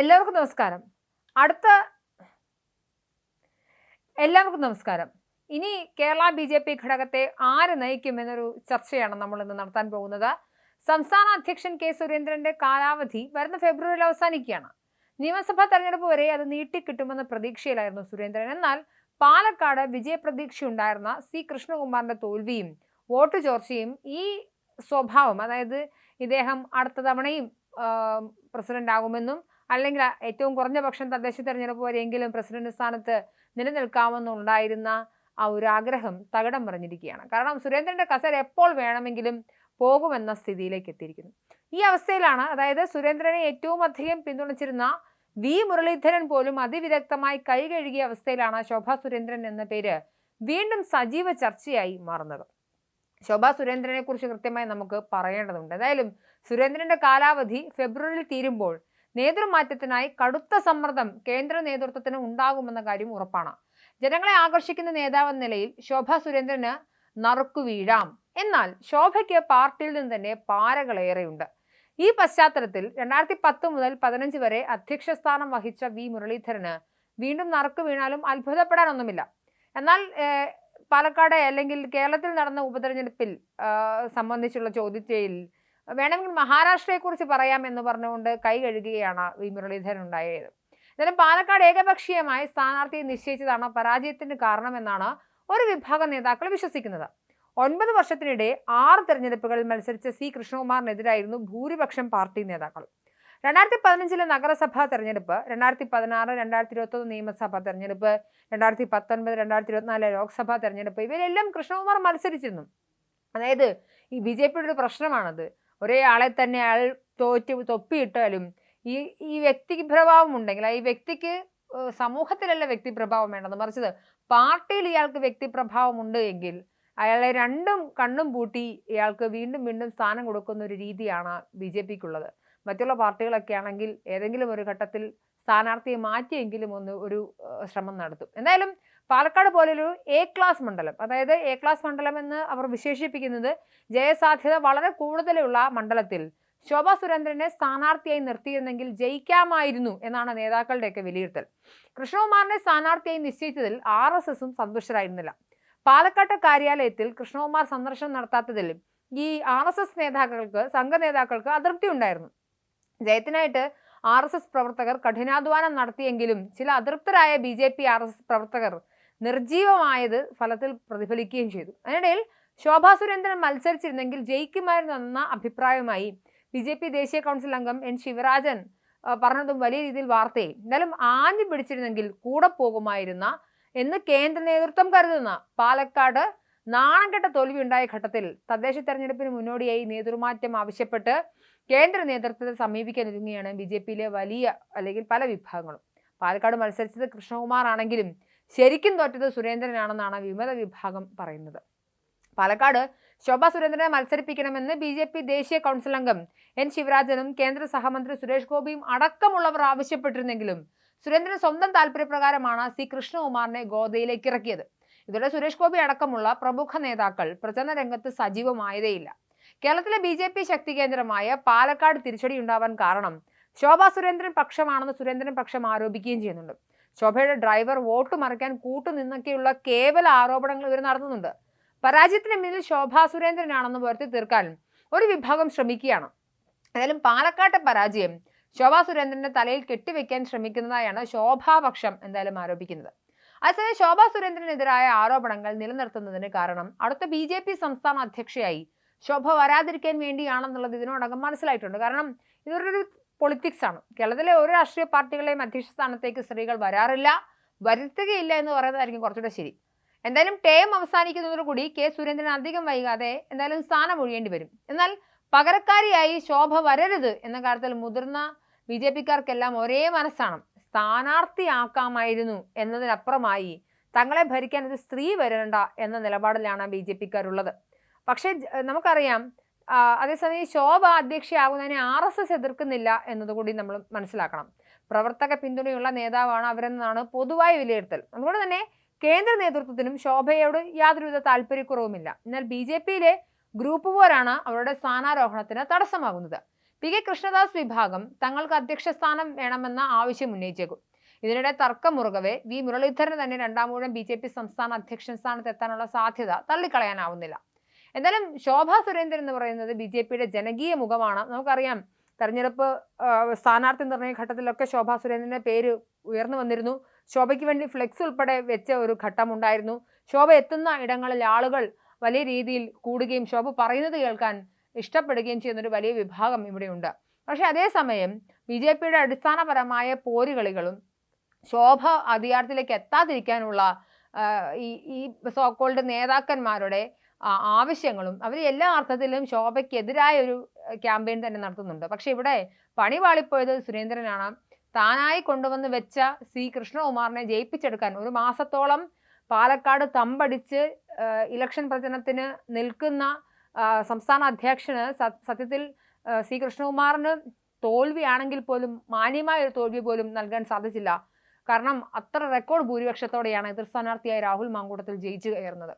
എല്ലാവർക്കും നമസ്കാരം. അടുത്ത എല്ലാവർക്കും നമസ്കാരം. ഇനി കേരള ബി ജെ പി ഘടകത്തെ ആര് നയിക്കുമെന്നൊരു ചർച്ചയാണ് നമ്മൾ ഇന്ന് നടത്താൻ പോകുന്നത്. സംസ്ഥാന അധ്യക്ഷൻ കെ സുരേന്ദ്രന്റെ കാലാവധി വരുന്ന ഫെബ്രുവരിയിൽ അവസാനിക്കുകയാണ്. നിയമസഭാ തെരഞ്ഞെടുപ്പ് വരെ അത് നീട്ടിക്കിട്ടുമെന്ന പ്രതീക്ഷയിലായിരുന്നു സുരേന്ദ്രൻ. എന്നാൽ പാലക്കാട് വിജയപ്രതീക്ഷയുണ്ടായിരുന്ന സി കൃഷ്ണകുമാറിന്റെ തോൽവിയും വോട്ട് ചോർച്ചയും ഈ സ്വഭാവം അതായത് ഇദ്ദേഹം അടുത്ത തവണയും പ്രസിഡന്റ് ആകുമെന്നും അല്ലെങ്കിൽ ഏറ്റവും കുറഞ്ഞ പക്ഷം തദ്ദേശ തെരഞ്ഞെടുപ്പ് വരെയെങ്കിലും പ്രസിഡന്റ് സ്ഥാനത്ത് നിലനിൽക്കാമെന്നുണ്ടായിരുന്ന ആ ഒരു ആഗ്രഹം തകിടം പറഞ്ഞിരിക്കുകയാണ് കാരണം സുരേന്ദ്രന്റെ കസേര എപ്പോൾ വേണമെങ്കിലും പോകുമെന്ന സ്ഥിതിയിലേക്ക് എത്തിയിരിക്കുന്നു. ഈ അവസ്ഥയിലാണ് അതായത് സുരേന്ദ്രനെ ഏറ്റവും അധികം പിന്തുണച്ചിരുന്ന വി മുരളീധരൻ പോലും അതിവിദഗ്ധമായി കൈ കഴുകിയ അവസ്ഥയിലാണ് ശോഭാ സുരേന്ദ്രൻ എന്ന പേര് വീണ്ടും സജീവ ചർച്ചയായി മാറുന്നത്. ശോഭാ സുരേന്ദ്രനെ കുറിച്ച് കൃത്യമായി നമുക്ക് പറയേണ്ടതുണ്ട്. എന്തായാലും സുരേന്ദ്രന്റെ കാലാവധി ഫെബ്രുവരിയിൽ തീരുമ്പോൾ നേതൃമാറ്റത്തിനായി കടുത്ത സമ്മർദ്ദം കേന്ദ്ര നേതൃത്വത്തിന് ഉണ്ടാകുമെന്ന കാര്യം ഉറപ്പാണ്. ജനങ്ങളെ ആകർഷിക്കുന്ന നേതാവെന്ന നിലയിൽ ശോഭ സുരേന്ദ്രന് നറുക്കു വീഴാം. എന്നാൽ ശോഭയ്ക്ക് പാർട്ടിയിൽ നിന്ന് തന്നെ പാരകളേറെയുണ്ട്. ഈ പശ്ചാത്തലത്തിൽ രണ്ടായിരത്തി പത്ത് മുതൽ പതിനഞ്ച് വരെ അധ്യക്ഷ സ്ഥാനം വഹിച്ച വി. മുരളീധരന് വീണ്ടും നറുക്കു വീണാലും അത്ഭുതപ്പെടാനൊന്നുമില്ല. എന്നാൽ പാലക്കാട് അല്ലെങ്കിൽ കേരളത്തിൽ നടന്ന ഉപതെരഞ്ഞെടുപ്പിൽ സംബന്ധിച്ചുള്ള ചോദ്യത്തിൽ വേണമെങ്കിൽ മഹാരാഷ്ട്രയെക്കുറിച്ച് പറയാം എന്ന് പറഞ്ഞുകൊണ്ട് കൈ കഴുകുകയാണ് വി മുരളീധരൻ ഉണ്ടായത് എന്നാലും പാലക്കാട് ഏകപക്ഷീയമായി സ്ഥാനാർത്ഥിയെ നിശ്ചയിച്ചതാണ് പരാജയത്തിന് കാരണമെന്നാണ് ഒരു വിഭാഗം നേതാക്കൾ വിശ്വസിക്കുന്നത്. ഒൻപത് വർഷത്തിനിടെ ആറ് തെരഞ്ഞെടുപ്പുകളിൽ മത്സരിച്ച സി. കൃഷ്ണകുമാറിനെതിരായിരുന്നു ഭൂരിപക്ഷം പാർട്ടി നേതാക്കൾ. രണ്ടായിരത്തി പതിനഞ്ചിലെ നഗരസഭാ തെരഞ്ഞെടുപ്പ് രണ്ടായിരത്തി പതിനാറ് രണ്ടായിരത്തി ഇരുപത്തൊന്ന് നിയമസഭാ തെരഞ്ഞെടുപ്പ് രണ്ടായിരത്തി പത്തൊൻപത് രണ്ടായിരത്തി ഇരുപത്തിനാല് ലോക്സഭാ തെരഞ്ഞെടുപ്പ് ഇവരെല്ലാം കൃഷ്ണകുമാർ മത്സരിച്ചിരുന്നു. അതായത് ഈ ബി ജെ പിയുടെ ഒരു പ്രശ്നമാണത്. ഒരേ ആളെ തന്നെ അയാൾ തോറ്റ് തൊപ്പിയിട്ടാലും ഈ ഈ വ്യക്തി പ്രഭാവം ഉണ്ടെങ്കിൽ ഈ വ്യക്തിക്ക് സമൂഹത്തിലല്ല വ്യക്തി പ്രഭാവം വേണ്ടത്. മറിച്ചത് പാർട്ടിയിൽ ഇയാൾക്ക് വ്യക്തി പ്രഭാവം ഉണ്ട് എങ്കിൽ അയാളെ രണ്ടും കണ്ണും പൂട്ടി ഇയാൾക്ക് വീണ്ടും വീണ്ടും സ്ഥാനം കൊടുക്കുന്ന ഒരു രീതിയാണ് ബി ജെ പിക്കുള്ളത്. മറ്റുള്ള പാർട്ടികളൊക്കെ ആണെങ്കിൽ ഏതെങ്കിലും ഒരു ഘട്ടത്തിൽ സ്ഥാനാർത്ഥിയെ മാറ്റിയെങ്കിലും ഒന്ന് ഒരു ശ്രമം നടത്തും. എന്തായാലും പാലക്കാട് പോലൊരു എ ക്ലാസ് മണ്ഡലം അതായത് എ ക്ലാസ് മണ്ഡലം എന്ന് അവർ വിശേഷിപ്പിക്കുന്നത് ജയസാധ്യത വളരെ കൂടുതലുള്ള മണ്ഡലത്തിൽ. ശോഭാ സുരേന്ദ്രനെ സ്ഥാനാർത്ഥിയായി നിർത്തിയിരുന്നെങ്കിൽ ജയിക്കാമായിരുന്നു എന്നാണ് നേതാക്കളുടെയൊക്കെ വിലയിരുത്തൽ. കൃഷ്ണകുമാറിനെ സ്ഥാനാർത്ഥിയായി നിശ്ചയിച്ചതിൽ ആർ എസ് എസും സന്തുഷ്ടരായിരുന്നില്ല. പാലക്കാട്ട് കാര്യാലയത്തിൽ കൃഷ്ണകുമാർ സന്ദർശനം നടത്താത്തതിൽ ഈ ആർ എസ് എസ് നേതാക്കൾക്ക് സംഘ നേതാക്കൾക്ക് അതൃപ്തി ഉണ്ടായിരുന്നു. ജയത്തിനായിട്ട് ആർ എസ് എസ് പ്രവർത്തകർ കഠിനാധ്വാനം നടത്തിയെങ്കിലും ചില അതൃപ്തരായ B J P R S S പ്രവർത്തകർ നിർജീവമായത് ഫലത്തിൽ പ്രതിഫലിക്കുകയും ചെയ്തു. അതിനിടയിൽ ശോഭാ സുരേന്ദ്രൻ മത്സരിച്ചിരുന്നെങ്കിൽ ജയിക്കുമായിരുന്നു എന്ന അഭിപ്രായവുമായി ബി ജെ പി ദേശീയ കൗൺസിൽ അംഗം എൻ ശിവരാജൻ പറഞ്ഞതും വലിയ രീതിയിൽ വാർത്തയായി. എന്തായാലും ആഞ്ഞു പിടിച്ചിരുന്നെങ്കിൽ കൂടെ പോകുമായിരുന്ന എന്ന് കേന്ദ്ര നേതൃത്വം കരുതുന്ന പാലക്കാട് നാണംകെട്ട തോൽവി ഉണ്ടായ ഘട്ടത്തിൽ തദ്ദേശ തെരഞ്ഞെടുപ്പിന് മുന്നോടിയായി നേതൃമാറ്റം ആവശ്യപ്പെട്ട് കേന്ദ്ര നേതൃത്വത്തെ സമീപിക്കാനൊരുങ്ങിയാണ് ബി ജെ പിയിലെ വലിയ അല്ലെങ്കിൽ പല വിഭാഗങ്ങളും. പാലക്കാട് മത്സരിച്ചത് കൃഷ്ണകുമാർ ആണെങ്കിലും ശരിക്കും തോറ്റത് സുരേന്ദ്രനാണെന്നാണ് വിമത വിഭാഗം പറയുന്നത്. പാലക്കാട് ശോഭ സുരേന്ദ്രനെ മത്സരിപ്പിക്കണമെന്ന് ബി ജെ പി ദേശീയ കൗൺസിൽ അംഗം എൻ ശിവരാജനും കേന്ദ്ര സഹമന്ത്രി സുരേഷ് ഗോപിയും അടക്കമുള്ളവർ ആവശ്യപ്പെട്ടിരുന്നെങ്കിലും സുരേന്ദ്രൻ സ്വന്തം താല്പര്യപ്രകാരമാണ് സി കൃഷ്ണകുമാറിനെ ഗോദയിലേക്ക് ഇറക്കിയത്. ഇതോടെ സുരേഷ് ഗോപി അടക്കമുള്ള പ്രമുഖ നേതാക്കൾ പ്രചരണ രംഗത്ത് സജീവമായതേയില്ല. കേരളത്തിലെ ബി ജെ പി ശക്തി കേന്ദ്രമായ പാലക്കാട് തിരിച്ചടി ഉണ്ടാവാൻ കാരണം ശോഭാ സുരേന്ദ്രൻ പക്ഷമാണെന്ന് സുരേന്ദ്രൻ പക്ഷം ആരോപിക്കുകയും ചെയ്യുന്നുണ്ട്. ശോഭയുടെ ഡ്രൈവർ വോട്ട് മറിക്കാൻ കൂട്ടുനിന്നൊക്കെയുള്ള കേവല ആരോപണങ്ങൾ ഇവർ നടത്തുന്നുണ്ട്. പരാജയത്തിന് മുന്നിൽ ശോഭാ സുരേന്ദ്രനാണെന്ന് വരുത്തി തീർക്കാനും ഒരു വിഭാഗം ശ്രമിക്കുകയാണ്. ഏതായാലും പാലക്കാട്ടെ പരാജയം ശോഭാ സുരേന്ദ്രന്റെ തലയിൽ കെട്ടിവെക്കാൻ ശ്രമിക്കുന്നതായാണ് ശോഭാപക്ഷം എന്തായാലും ആരോപിക്കുന്നത്. അതേസമയം ശോഭാ സുരേന്ദ്രനെതിരായ ആരോപണങ്ങൾ നിലനിർത്തുന്നതിന് കാരണം അടുത്ത ബി ജെ പി സംസ്ഥാന അധ്യക്ഷയായി ശോഭ വരാതിരിക്കാൻ വേണ്ടിയാണെന്നുള്ളത് ഇതിനോടകം മനസ്സിലായിട്ടുണ്ട്. കാരണം ഇതൊരു പൊളിറ്റിക്സ് ആണ്. കേരളത്തിലെ ഒരു രാഷ്ട്രീയ പാർട്ടികളെയും അധ്യക്ഷ സ്ഥാനത്തേക്ക് സ്ത്രീകൾ വരാറില്ല വരുത്തുകയില്ല എന്ന് പറയുന്നതായിരിക്കും കുറച്ചുകൂടെ ശരി. എന്തായാലും ടേം അവസാനിക്കുന്നതോടുകൂടി കെ സുരേന്ദ്രൻ അധികം വൈകാതെ എന്തായാലും സ്ഥാനം ഒഴിയേണ്ടി വരും. എന്നാൽ പകരക്കാരിയായി ശോഭ വരരുത് എന്ന കാര്യത്തിൽ മുതിർന്ന ബി ജെ പിക്കാർക്കെല്ലാം ഒരേ മനസ്സാണ്. സ്ഥാനാർത്ഥിയാക്കാമായിരുന്നു എന്നതിനപ്പുറമായി തങ്ങളെ ഭരിക്കാൻ ഒരു സ്ത്രീ വരേണ്ട എന്ന നിലപാടിലാണ് ബി ജെ പിക്കാരുള്ളത്. പക്ഷേ നമുക്കറിയാം അതേസമയം ശോഭ അധ്യക്ഷയാകുന്നതിനെ ആർ എസ് എസ് എതിർക്കുന്നില്ല എന്നതുകൂടി നമ്മൾ മനസ്സിലാക്കണം. പ്രവർത്തക പിന്തുണയുള്ള നേതാവാണ് അവരെന്നാണ് പൊതുവായ വിലയിരുത്തൽ. അതുകൊണ്ട് തന്നെ കേന്ദ്ര നേതൃത്വത്തിനും ശോഭയോട് യാതൊരുവിധ താല്പര്യക്കുറവുമില്ല. എന്നാൽ ബി ജെ പിയിലെ ഗ്രൂപ്പ് പോരാണ് അവരുടെ സ്ഥാനാരോഹണത്തിന് തടസ്സമാകുന്നത്. പി കെ കൃഷ്ണദാസ് വിഭാഗം തങ്ങൾക്ക് അധ്യക്ഷ സ്ഥാനം വേണമെന്ന ആവശ്യം ഉന്നയിച്ചേക്കും. ഇതിനിടെ തർക്കമുറുകവെ വി മുരളീധരന് തന്നെ രണ്ടാം ഊഴം ബി ജെ പി സംസ്ഥാന അധ്യക്ഷൻ സ്ഥാനത്ത് എത്താനുള്ള സാധ്യത തള്ളിക്കളയാനാവുന്നില്ല. എന്തായാലും ശോഭ സുരേന്ദ്രൻ എന്ന് പറയുന്നത് ബി ജെ പിയുടെ ജനകീയ മുഖമാണ്. നമുക്കറിയാം തെരഞ്ഞെടുപ്പ് സ്ഥാനാർത്ഥി നിർണയ ഘട്ടത്തിലൊക്കെ ശോഭ സുരേന്ദ്രന്റെ പേര് ഉയർന്നു വന്നിരുന്നു. ശോഭയ്ക്ക് വേണ്ടി ഫ്ലെക്സ് ഉൾപ്പെടെ വെച്ച ഒരു ഘട്ടമുണ്ടായിരുന്നു. ശോഭ എത്തുന്ന ഇടങ്ങളിൽ ആളുകൾ വലിയ രീതിയിൽ കൂടുകയും ശോഭ പറയുന്നത് കേൾക്കാൻ ഇഷ്ടപ്പെടുകയും ചെയ്യുന്ന ഒരു വലിയ വിഭാഗം ഇവിടെയുണ്ട്. പക്ഷേ അതേസമയം ബി ജെ പിയുടെ അടിസ്ഥാനപരമായ പോരുകളികളും ശോഭ അധികാരത്തിലേക്ക് എത്താതിരിക്കാനുള്ള ഈ ഈ സോക്കോൾഡ് നേതാക്കന്മാരുടെ ആവശ്യങ്ങളും അവർ എല്ലാ അർത്ഥത്തിലും ശോഭയ്ക്കെതിരായ ഒരു ക്യാമ്പയിൻ തന്നെ നടത്തുന്നുണ്ട്. പക്ഷെ ഇവിടെ പണി വാളിപ്പോയത് സുരേന്ദ്രനാണ്. താനായി കൊണ്ടുവന്ന് വെച്ച സി. കൃഷ്ണകുമാറിനെ ജയിപ്പിച്ചെടുക്കാൻ ഒരു മാസത്തോളം പാലക്കാട് തമ്പടിച്ച് ഇലക്ഷൻ പ്രചരണത്തിന് നിൽക്കുന്ന സംസ്ഥാന അധ്യക്ഷന് സത്യത്തിൽ സി. കൃഷ്ണകുമാറിന് തോൽവിയാണെങ്കിൽ പോലും മാന്യമായ ഒരു തോൽവി പോലും നൽകാൻ സാധിച്ചില്ല. കാരണം അത്ര റെക്കോർഡ് ഭൂരിപക്ഷത്തോടെയാണ് എതിർ സ്ഥാനാർത്ഥിയായ രാഹുൽ മാങ്കൂട്ടത്തിൽ ജയിച്ചു കയറുന്നത്.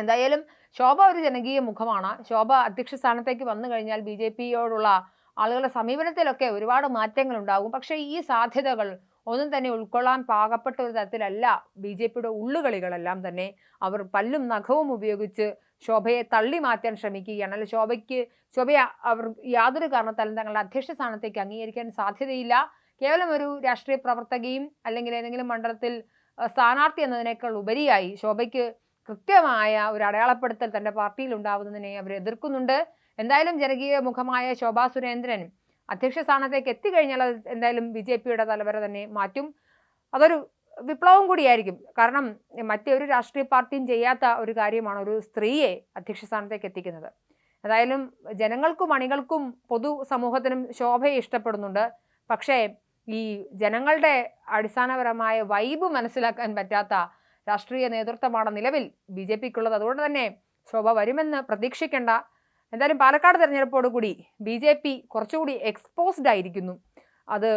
എന്തായാലും ശോഭ ഒരു ജനകീയ മുഖമാണ്. ശോഭ അധ്യക്ഷ സ്ഥാനത്തേക്ക് വന്നു കഴിഞ്ഞാൽ ബി ജെ പിയോടുള്ള ആളുകളുടെ സമീപനത്തിലൊക്കെ ഒരുപാട് മാറ്റങ്ങൾ ഉണ്ടാകും പക്ഷേ ഈ സാധ്യതകൾ ഒന്നും തന്നെ ഉൾക്കൊള്ളാൻ പാകപ്പെട്ട ഒരു തരത്തിലല്ല ബി ജെ പിയുടെ ഉള്ളുകളികളെല്ലാം തന്നെ. അവർ പല്ലും നഖവും ഉപയോഗിച്ച് ശോഭയെ തള്ളി മാറ്റാൻ ശ്രമിക്കുകയാണ്. അല്ലെ ശോഭയ്ക്ക് ശോഭയെ അവർ യാതൊരു കാരണത്താലും തങ്ങളുടെ അധ്യക്ഷ സ്ഥാനത്തേക്ക് അംഗീകരിക്കാൻ സാധ്യതയില്ല. കേവലം ഒരു രാഷ്ട്രീയ പ്രവർത്തകയും അല്ലെങ്കിൽ ഏതെങ്കിലും മണ്ഡലത്തിൽ സ്ഥാനാർത്ഥി എന്നതിനേക്കാൾ ഉപരിയായി ശോഭയ്ക്ക് കൃത്യമായ ഒരു അടയാളപ്പെടുത്തൽ തന്റെ പാർട്ടിയിൽ ഉണ്ടാവുന്നതിനെ അവർ എതിർക്കുന്നുണ്ട്. എന്തായാലും ജനകീയ മുഖമായ ശോഭാ സുരേന്ദ്രൻ അധ്യക്ഷ സ്ഥാനത്തേക്ക് എത്തിക്കഴിഞ്ഞാൽ അത് എന്തായാലും ബി ജെ പിയുടെ തലവര തന്നെ മാറ്റും. അതൊരു വിപ്ലവം കൂടിയായിരിക്കും. കാരണം മറ്റൊരു രാഷ്ട്രീയ പാർട്ടിയും ചെയ്യാത്ത ഒരു കാര്യമാണ് ഒരു സ്ത്രീയെ അധ്യക്ഷ സ്ഥാനത്തേക്ക് എത്തിക്കുന്നത്. എന്തായാലും ജനങ്ങൾക്കും അണികൾക്കും പൊതു സമൂഹത്തിനും ശോഭയെ ഇഷ്ടപ്പെടുന്നുണ്ട്. പക്ഷേ ഈ ജനങ്ങളുടെ അടിസ്ഥാനപരമായ വൈബ് മനസ്സിലാക്കാൻ പറ്റാത്ത രാഷ്ട്രീയ നേതൃത്വമാണ് നിലവിൽ ബി ജെ പിക്കുള്ളത്. അതുകൊണ്ട് തന്നെ ശോഭ വരുമെന്ന് പ്രതീക്ഷിക്കേണ്ട. എന്തായാലും പാലക്കാട് തെരഞ്ഞെടുപ്പോടുകൂടി ബി ജെ പി കുറച്ചുകൂടി എക്സ്പോസ്ഡ് ആയിരിക്കുന്നു. അത്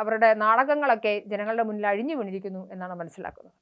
അവരുടെ നാടകങ്ങളൊക്കെ ജനങ്ങളുടെ മുന്നിൽ അഴിഞ്ഞു വീണിരിക്കുന്നു എന്നാണ് മനസ്സിലാക്കുന്നത്.